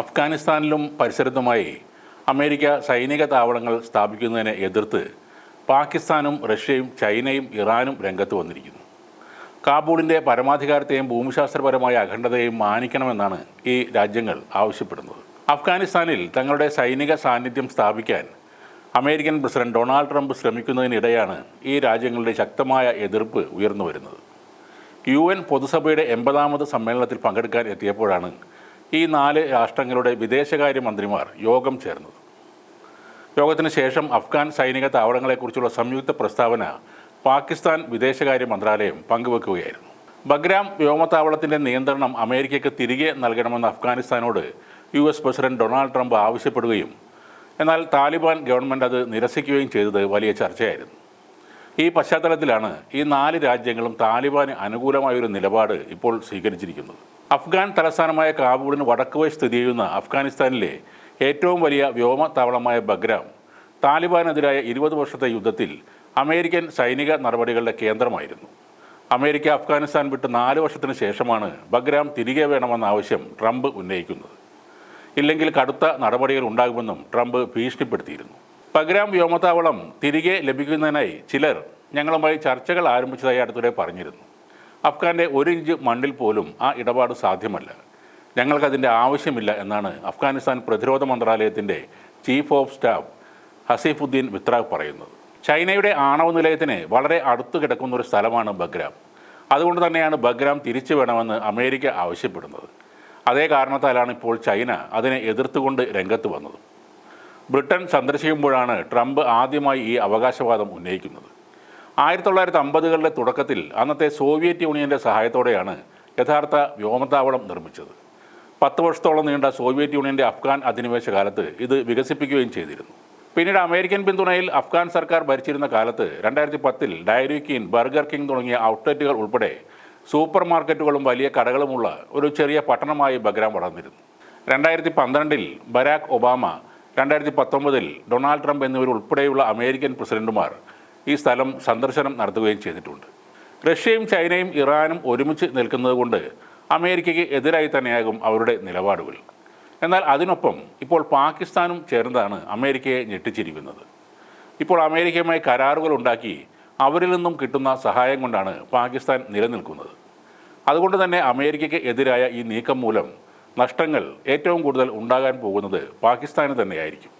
അഫ്ഗാനിസ്ഥാനിലും പരിസരത്തുമായി America സൈനിക താവളങ്ങൾ സ്ഥാപിക്കുന്നതിനെ എതിർത്ത് പാകിസ്ഥാനും റഷ്യയും ചൈനയും ഇറാനും രംഗത്ത് വന്നിരിക്കുന്നു. കാബൂളിന്റെ പരമാധികാരത്തെയും ഭൂമിശാസ്ത്രപരമായ അഖണ്ഡതയും മാനിക്കണമെന്നാണ് ഈ രാജ്യങ്ങൾ ആവശ്യപ്പെടുന്നത്. അഫ്ഗാനിസ്ഥാനിൽ തങ്ങളുടെ സൈനിക സാന്നിധ്യം സ്ഥാപിക്കാൻ അമേരിക്കൻ പ്രസിഡന്റ് ഡൊണാൾഡ് ട്രംപ് ശ്രമിക്കുന്നതിനിടെയാണ് ഈ രാജ്യങ്ങളുടെ ശക്തമായ എതിർപ്പ് ഉയർന്നു വരുന്നത് യു എൻ പൊതുസഭയുടെ എൺപതാമത് സമ്മേളനത്തിൽ പങ്കെടുക്കാൻ എത്തിയപ്പോഴാണ് ഈ നാല് രാഷ്ട്രങ്ങളുടെ വിദേശകാര്യമന്ത്രിമാർ യോഗം ചേർന്നത്. യോഗത്തിന് ശേഷം അഫ്ഗാൻ സൈനിക താവളങ്ങളെക്കുറിച്ചുള്ള സംയുക്ത പ്രസ്താവന പാകിസ്ഥാൻ വിദേശകാര്യ മന്ത്രാലയം പങ്കുവെക്കുകയായിരുന്നു. ബഗ്രാം വ്യോമത്താവളത്തിന്റെ നിയന്ത്രണം അമേരിക്കയ്ക്ക് തിരികെ നൽകണമെന്ന് അഫ്ഗാനിസ്ഥാനോട് U S president Donald Trump ആവശ്യപ്പെടുകയും എന്നാൽ താലിബാൻ ഗവൺമെന്റ് അത് നിരസിക്കുകയും ചെയ്തത് വലിയ ചർച്ചയായിരുന്നു. ഈ പശ്ചാത്തലത്തിലാണ് ഈ നാല് രാജ്യങ്ങളും താലിബാന് അനുകൂലമായൊരു നിലപാട് ഇപ്പോൾ സ്വീകരിച്ചിരിക്കുന്നത്. അഫ്ഗാൻ തലസ്ഥാനമായ കാബൂളിന് വടക്കുവശ് സ്ഥിതി ചെയ്യുന്ന അഫ്ഗാനിസ്ഥാനിലെ ഏറ്റവും വലിയ വ്യോമത്താവളമായ ബഗ്രാം താലിബാനെതിരായ ഇരുപത് വർഷത്തെ യുദ്ധത്തിൽ അമേരിക്കൻ സൈനിക നടപടികളുടെ കേന്ദ്രമായിരുന്നു. അമേരിക്ക അഫ്ഗാനിസ്ഥാൻ വിട്ട് നാല് വർഷത്തിന് ശേഷമാണ് ബഗ്രാം തിരികെ വേണമെന്ന ആവശ്യം ട്രംപ് ഉന്നയിക്കുന്നത്. ഇല്ലെങ്കിൽ കടുത്ത നടപടികൾ ഉണ്ടാകുമെന്നും ട്രംപ് ഭീഷണിപ്പെടുത്തിയിരുന്നു. ബഗ്രാം വ്യോമത്താവളം തിരികെ ലഭിക്കുന്നതിനായി ചിലർ ഞങ്ങളുമായി ചർച്ചകൾ ആരംഭിച്ചതായി അടുത്തിടെ പറഞ്ഞിരുന്നു. അഫ്ഗാന്റെ ഒരു ഇഞ്ച് മണ്ണിൽ പോലും ആ ഇടപാട് സാധ്യമല്ല. ഞങ്ങൾക്കതിന്റെ ആവശ്യമില്ല എന്നാണ് അഫ്ഗാനിസ്ഥാൻ പ്രതിരോധ മന്ത്രാലയത്തിന്റെ ചീഫ് ഓഫ് സ്റ്റാഫ് ഹസീഫുദ്ദീൻ വിത്രാഗ് പറയുന്നത്. ചൈനയുടെ ആണവ നിലയത്തിന് വളരെ അടുത്ത് കിടക്കുന്ന ഒരു സ്ഥലമാണ് ബഗ്രാം. അതുകൊണ്ട് തന്നെയാണ് ബഗ്രാം തിരിച്ചു വേണമെന്ന് അമേരിക്ക ആവശ്യപ്പെടുന്നത്. അതേ കാരണത്താലാണ് ഇപ്പോൾ ചൈന അതിനെ എതിർത്തുകൊണ്ട് രംഗത്ത് വന്നത്. ബ്രിട്ടൻ സന്ദർശിക്കുമ്പോഴാണ് ട്രംപ് ആദ്യമായി ഈ അവകാശവാദം ഉന്നയിക്കുന്നത്. ആയിരത്തി തൊള്ളായിരത്തി അമ്പതുകളുടെ തുടക്കത്തിൽ അന്നത്തെ സോവിയറ്റ് യൂണിയന്റെ സഹായത്തോടെയാണ് യഥാർത്ഥ വ്യോമതാവളം നിർമ്മിച്ചത്. പത്ത് വർഷത്തോളം നീണ്ട സോവിയറ്റ് യൂണിയന്റെ അഫ്ഗാൻ അധിനിവേശ കാലത്ത് ഇത് വികസിപ്പിക്കുകയും ചെയ്തിരുന്നു. പിന്നീട് അമേരിക്കൻ പിന്തുണയിൽ അഫ്ഗാൻ സർക്കാർ ഭരിച്ചിരുന്ന കാലത്ത് രണ്ടായിരത്തി പത്തിൽ ഡയറി കീൻ ബർഗർ കിങ് തുടങ്ങിയ ഔട്ട്ലെറ്റുകൾ ഉൾപ്പെടെ സൂപ്പർ മാർക്കറ്റുകളും വലിയ കടകളുമുള്ള ഒരു ചെറിയ പട്ടണമായി ബഗ്രാം വളർന്നിരുന്നു. രണ്ടായിരത്തി പന്ത്രണ്ടിൽ ബരാക് ഒബാമ രണ്ടായിരത്തി പത്തൊമ്പതിൽ ഡൊണാൾഡ് ട്രംപ് എന്നിവരുൾപ്പെടെയുള്ള അമേരിക്കൻ പ്രസിഡന്റുമാർ ഈ സ്ഥലം സന്ദർശനം നടത്തുകയും ചെയ്തിട്ടുണ്ട്. റഷ്യയും ചൈനയും ഇറാനും ഒരുമിച്ച് നിൽക്കുന്നതുകൊണ്ട് അമേരിക്കയ്ക്ക് എതിരായി തന്നെയാകും അവരുടെ നിലപാടുകൾ. എന്നാൽ അതിനൊപ്പം ഇപ്പോൾ പാകിസ്ഥാനും ചേർന്നതാണ് അമേരിക്കയെ ഞെട്ടിച്ചിരിക്കുന്നത്. ഇപ്പോൾ അമേരിക്കയുമായി കരാറുകൾ ഉണ്ടാക്കി അവരിൽ നിന്നും കിട്ടുന്ന സഹായം കൊണ്ടാണ് പാകിസ്ഥാൻ നിലനിൽക്കുന്നത്. അതുകൊണ്ട് തന്നെ അമേരിക്കയ്ക്ക് എതിരായ ഈ നീക്കം മൂലം നഷ്ടങ്ങൾ ഏറ്റവും കൂടുതൽ ഉണ്ടാകാൻ പോകുന്നത് പാകിസ്ഥാന് തന്നെയായിരിക്കും.